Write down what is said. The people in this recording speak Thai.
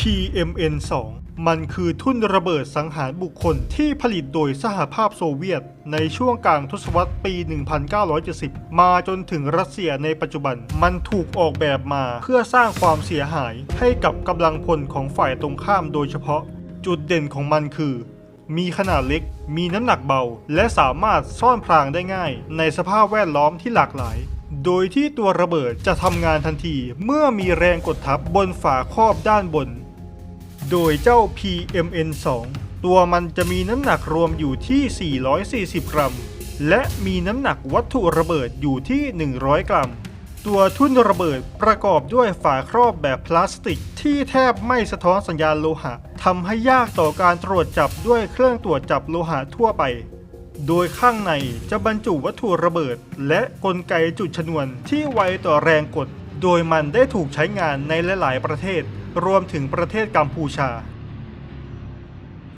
PMN-2 มันคือทุ่นระเบิดสังหารบุคคลที่ผลิตโดยสหภาพโซเวียต ในช่วงกลางทศวรรษปี 1970 มาจนถึงรัสเซียในปัจจุบัน มันถูกออกแบบมาเพื่อสร้างความเสียหายให้กับกำลังพลของฝ่ายตรงข้ามโดยเฉพาะ จุดเด่นของมันคือ มีขนาดเล็ก มีน้ำหนักเบา และสามารถซ่อนพรางได้ง่าย ในสภาพแวดล้อมที่หลากหลายโดยที่ตัวระเบิดจะทำงานทันทีเมื่อมีแรงกดทับบนฝาครอบด้านบน โดยเจ้า PMN2 ตัวมันจะมีน้ำหนักรวมอยู่ที่ 440 กรัม และมีน้ำหนักวัตถุระเบิดอยู่ที่ 100 กรัม ตัวทุ่นระเบิดประกอบด้วยฝาครอบแบบพลาสติก ที่แทบไม่สะท้อนสัญญาณโลหะทำให้ยากต่อการตรวจจับด้วยเครื่องตรวจจับโลหะทั่วไป โดยข้างในจะบรรจุวัตถุระเบิด และกลไกจุดชนวนที่ไวต่อแรงกด โดยมันได้ถูกใช้งานในหลาย ๆ ประเทศ รวมถึงประเทศกัมพูชา